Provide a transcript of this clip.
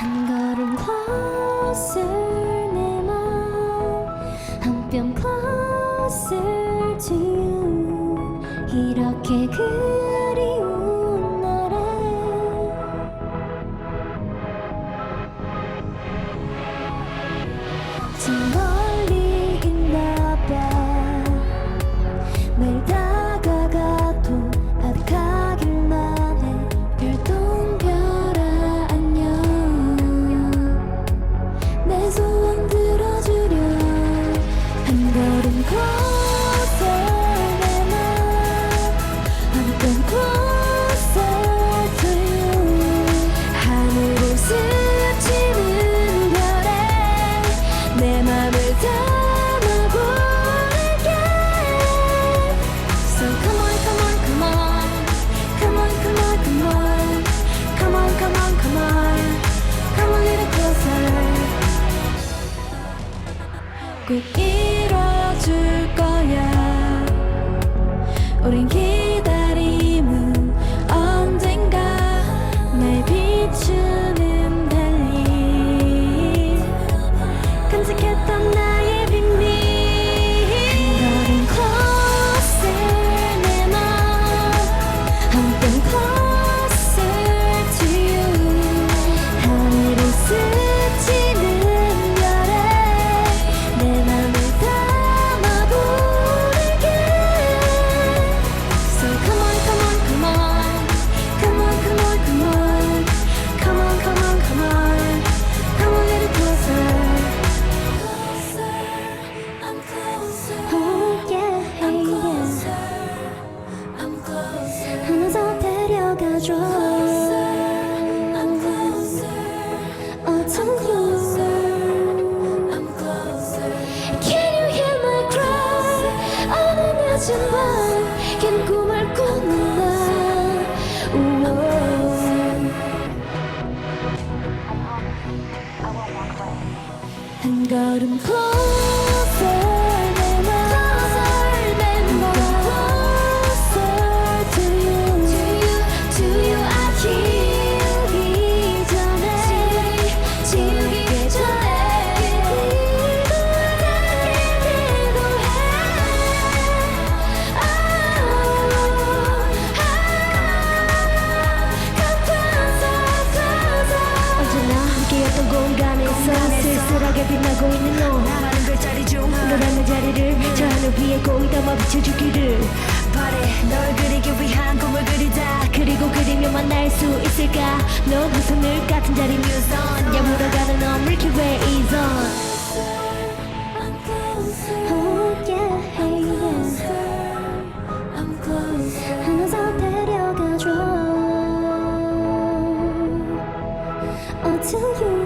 한 걸음 closer 내맘한뼘 closer to you 이렇게 그리운 날에 저멀 내 소원 들어주려 한 걸음 closer 꼭 이뤄줄 거야. 우린 기다림은 언젠가 날 비추는 달리. 간직했던 나 데려가줘. I'm closer. Oh, to you. I'm closer. Can you hear my cry? 어느 늦은 밤, 긴 꿈을 꾸는 나. 우와. 한 걸음 closer 빛나고 있는 너 나라는 글자리 중 너라는 자리를 저 하늘 위에 고이 담아 비춰주기를 바래. 널 그리기 위한 꿈을 그리다 그리고 그리며 만날 수 있을까? 넌 항상 늘 같은 자리 뮤선 야물어가는 너 데려가줘. Oh to you